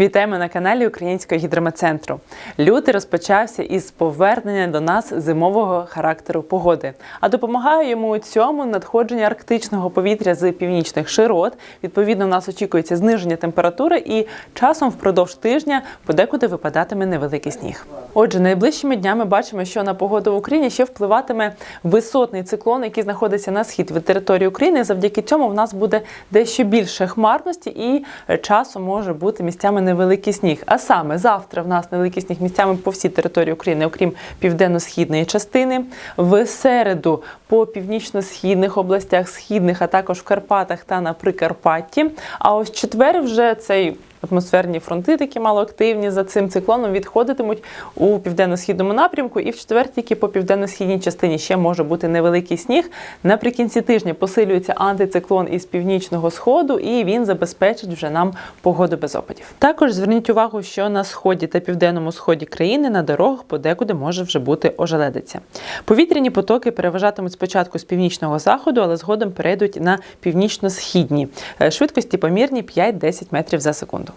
Вітаємо на каналі Українського гідрометцентру. Лютий розпочався із повернення до нас зимового характеру погоди. А допомагає йому у цьому надходження арктичного повітря з північних широт. Відповідно, у нас очікується зниження температури, і часом впродовж тижня подекуди випадатиме невеликий сніг. Отже, найближчими днями бачимо, що на погоду в Україні ще впливатиме висотний циклон, який знаходиться на схід від території України. Завдяки цьому в нас буде дещо більше хмарності і часом може бути місцями невеликий сніг. А саме завтра в нас невеликий сніг місцями по всій території України, окрім південно-східної частини. В середу по північно-східних областях, східних, а також в Карпатах та на Прикарпатті. А ось четвер вже цей. Атмосферні фронти такі малоактивні за цим циклоном відходитимуть у південно-східному напрямку, і в четвер тільки по південно-східній частині ще може бути невеликий сніг. Наприкінці тижня посилюється антициклон із північного сходу, і він забезпечить вже нам погоду без опадів. Також зверніть увагу, що на сході та південному сході країни на дорогах подекуди може вже бути ожеледиця. Повітряні потоки переважатимуть спочатку з північного заходу, але згодом перейдуть на північно-східні Е, швидкості помірні 5-10 метрів за секунду.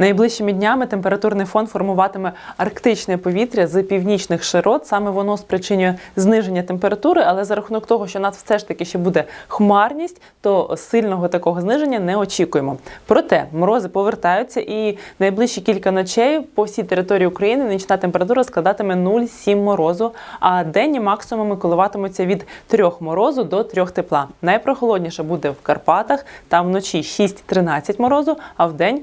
Найближчими днями температурний фон формуватиме арктичне повітря з північних широт. Саме воно спричинює зниження температури, але за рахунок того, що у нас все ж таки ще буде хмарність, то сильного такого зниження не очікуємо. Проте морози повертаються, і найближчі кілька ночей по всій території України нічна температура складатиме 0,7 морозу, а денні максимуми коливатимуться від 3 морозу до 3 тепла. Найпрохолодніше буде в Карпатах, там вночі 6-13 морозу, а в день